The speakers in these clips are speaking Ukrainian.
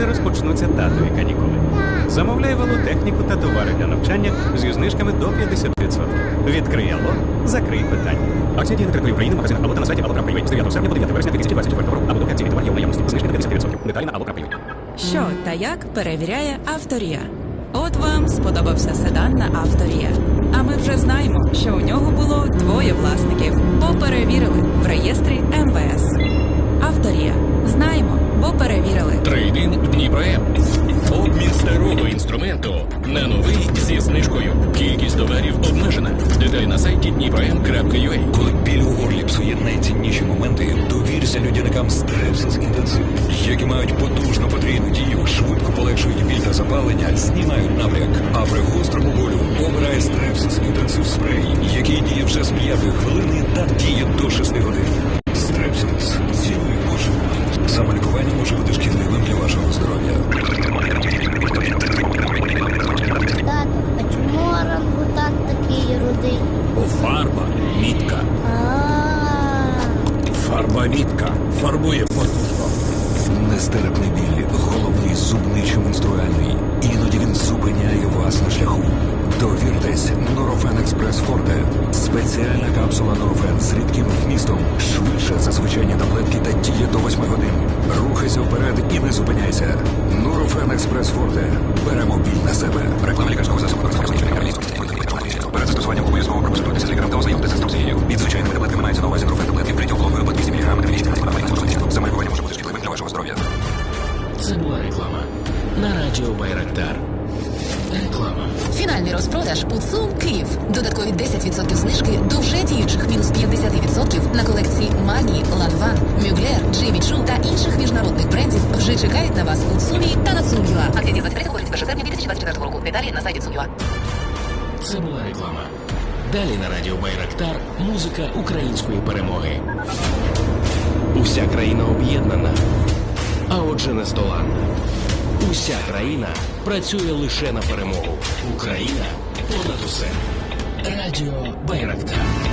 швидше розпочнуться татові канікули. Замовляй велотехніку та товари для навчання зі знижками до 50%. Відкрий Алло, закрий питання. Акція діє на території України, магазинах Алло та на сайті Allo.ua з 9 серпня по 9 вересня 2024 року або до акції товар є у наявності. Знижки на 50%. Деталі на Allo.ua. Що та як перевіряє авторія? От вам сподобався седан на авторія. А ми вже знаємо, що у нього було двоє власників. Поперевірили Дніпром. Обмін старого інструменту на новий зі знижкою. Кількість товарів обмежена. Деталі на сайті dniprom.ua. Коли біль у горлі псує найцінніші моменти, довірся людяникам Стрепсис Інтенсив, які мають потужну потрійну дію, швидко полегшують біль та запалення, знімають напряг. А при гострому болю обирає Стрепсис Інтенсив спрей, який діє вже з п'ятої хвилини та діє до 6 годин. Звичайні таблетки та діє до 8 годин. Рухайся вперед і не зупиняйся. Норофен Експрес Форте. Беремо біль на себе. Реклама лікарського засобу Перед застосуванням обов'язково проконсультуйтеся з лікарем та ознайомтеся з інструкцією. Під звичайними таблетками мається на увазі Норофен таблетки третього блоку по 200 мг на місяць. Замаркування може бути шкідливим для вашого здоров'я. Це була реклама. На радіо Байрактар. Фінальний розпродаж у ЦУМ Київ. Додаткові 10% знижки до вже діючих мінус 50% на колекції Мані, Ланван, Мюглер, Джимі Чу та інших міжнародних брендів вже чекають на вас у ЦУМі та на ЦУМ.ЮА. Акція діє 23 1 серпня 2024 року. Деталі на сайті ЦУМ.ЮА. Це була реклама. Далі на радіо Байрактар музика української перемоги. Уся країна об'єднана, а отже не здоланна. Уся країна працює лише на перемогу. Україна понад усе. Радіо Байрактар.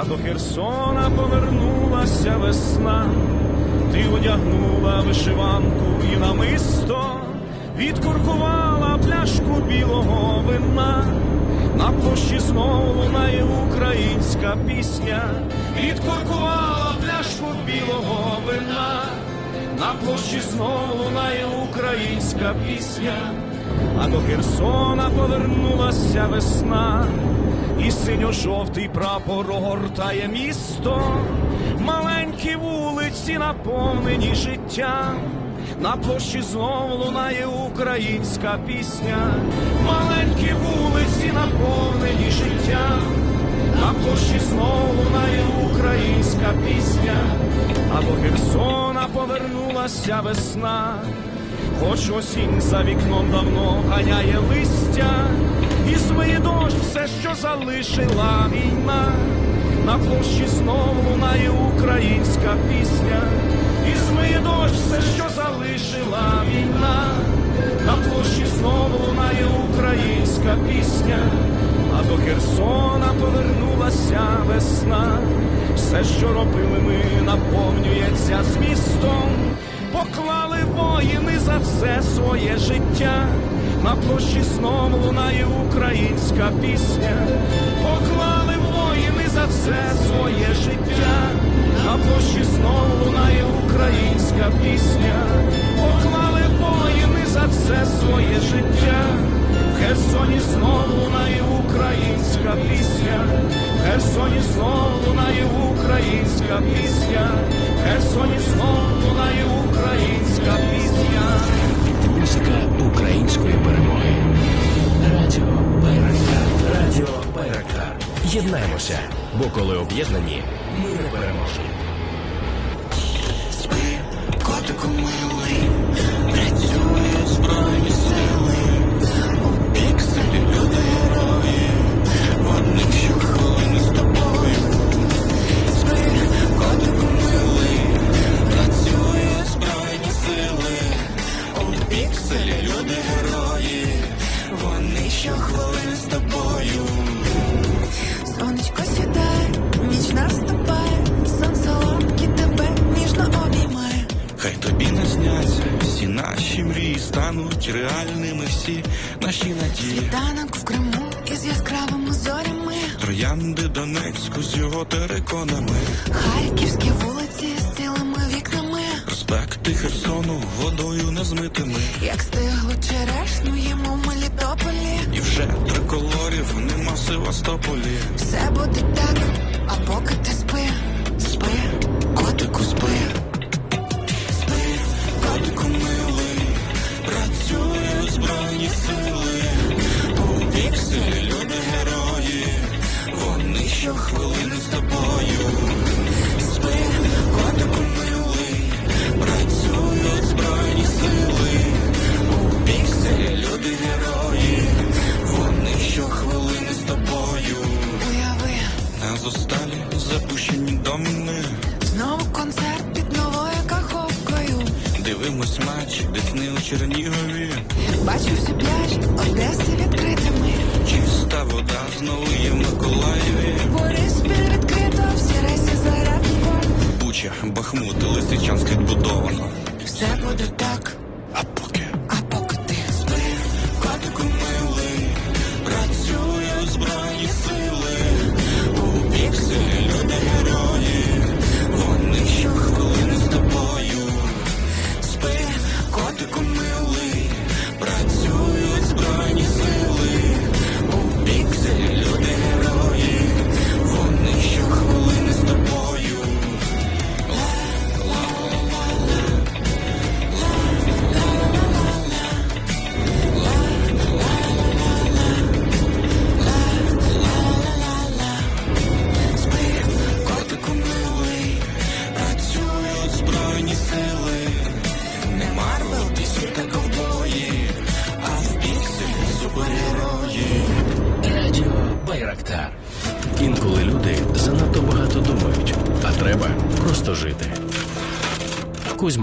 А до Херсона повернулася весна. Ти одягнула вишиванку і намисто, відкуркувала пляшку білого вина. На площі знову лунає українська пісня, відкуркувала пляшку білого вина. На площі знову лунає українська пісня, а до Херсона повернулася весна, і синьо-жовтий прапор огортає місто, маленькі вулиці наповнені життям. На площі знову лунає українська пісня, маленькі вулиці наповнені життям. На площі знову лунає українська пісня, а до Херсона повернулася весна, хоч осінь за вікном давно ганяє листя, і змиє дощ все, що залишила війна. На площі знову лунає українська пісня, і змиє дощ все, що залишила війна. На площі знову лунає українська пісня, а до Херсона повернулася весна. Все, що робили ми, наповнюється змістом. Поклали воїни за все своє життя. На площі сном лунає українська пісня. Поклали воїни за все своє життя. На площі сном лунає українська бо коли об'єднані, ми не переможні. Наші надії. Танок в Криму із яскравими зорями, Троянди Донецьку з його териконами, харківські вулиці з цілими вікнами, проспекти Херсону водою незмитими. як стиглу черешню їмо в Мелітополі. І вже триколорів нема в Севастополі. Все буде так, а поки ти спи, спи, котику. Спи, збройні сили. У пікселі люди герої, вони щохвилини з тобою. Лисичанськ відбудовано. Все буде так,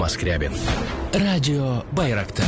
Кузьма Радио Байрактар.